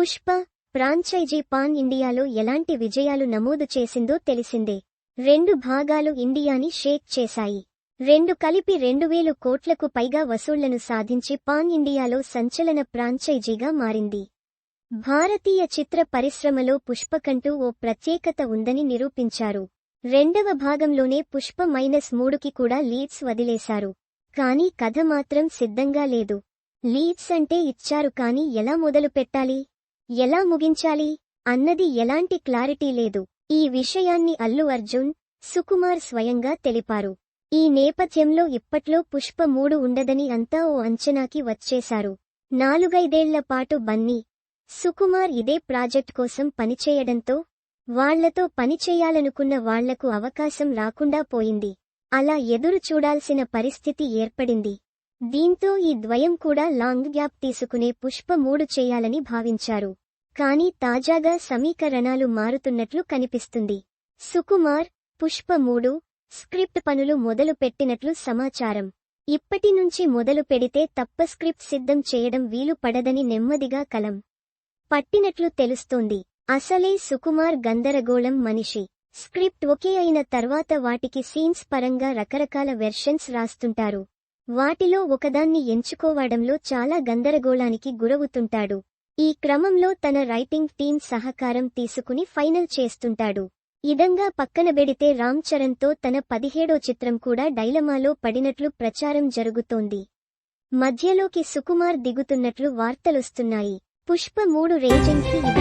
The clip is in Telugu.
పుష్ప ఫ్రాంచైజీ పాన్ ఇండియాలో ఎలాంటి విజయాలు నమోదు చేసిందో తెలిసిందే. రెండు భాగాలు ఇండియాని షేక్ చేశాయి. రెండు కలిపి రెండు వేలు కోట్లకు పైగా వసూళ్ళను సాధించి పాన్ ఇండియాలో సంచలన ఫ్రాంచైజీగా మారింది. భారతీయ చిత్ర పరిశ్రమలో పుష్పకంటూ ఓ ప్రత్యేకత ఉందని నిరూపించారు. రెండవ భాగంలోనే పుష్ప మైనస్ మూడుకి కూడా లీడ్స్ వదిలేశారు. కానీ కథ మాత్రం సిద్ధంగా లేదు. లీడ్స్ అంటే ఇచ్చారు కాని ఎలా మొదలు పెట్టాలి ఎలా ముగించాలి? అన్నది ఎలాంటి క్లారిటీ లేదు. ఈ విషయాన్ని అల్లు అర్జున్ సుకుమార్ స్వయంగా తెలిపారు. ఈ నేపథ్యంలో ఇప్పట్లో పుష్ప మూడు ఉండదని అంతా ఓ అంచనాకి వచ్చేశారు. నాలుగైదేళ్ళ పాటు బన్నీ సుకుమార్ ఇదే ప్రాజెక్ట్ కోసం పనిచేయడంతో వాళ్ళతో పనిచేయాలనుకున్న వాళ్ళకు అవకాశం రాకుండా పోయింది. అలా ఎదురు చూడాల్సిన పరిస్థితి ఏర్పడింది. దీంతో ఈ ద్వయం కూడా లాంగ్ గ్యాప్ తీసుకునే పుష్ప మూడు చేయాలని భావించారు. కానీ తాజాగా సమీకరణాలు మారుతున్నట్లు కనిపిస్తుంది. సుకుమార్ పుష్ప మూడు స్క్రిప్ట్ పనులు మొదలు పెట్టినట్లు సమాచారం. ఇప్పటి నుంచి మొదలు పెడితే తప్ప స్క్రిప్ట్ సిద్ధం చేయడం వీలు పడదని నెమ్మదిగా కలం పట్టినట్లు తెలుస్తోంది. అసలే సుకుమార్ గందరగోళం మనిషి. స్క్రిప్ట్ ఒకే అయిన తర్వాత వాటికి సీన్స్ పరంగా రకరకాల వెర్షన్స్ రాస్తుంటారు. వాటిలో ఒకదాన్ని ఎంచుకోవడంలో చాలా గందరగోళానికి గురవుతుంటాడు. ఈ క్రమంలో తన రైటింగ్ టీం సహకారం తీసుకుని ఫైనల్ చేస్తుంటాడు. ఇదంగా పక్కనబెడితే రామ్ చరణ్తో తన పదిహేడో చిత్రం కూడా డైలమాలో పడినట్లు ప్రచారం జరుగుతోంది. మధ్యలోకి సుకుమార్ దిగుతున్నట్లు వార్తలొస్తున్నాయి. పుష్ప మూడు రేజెంట్కి ఇది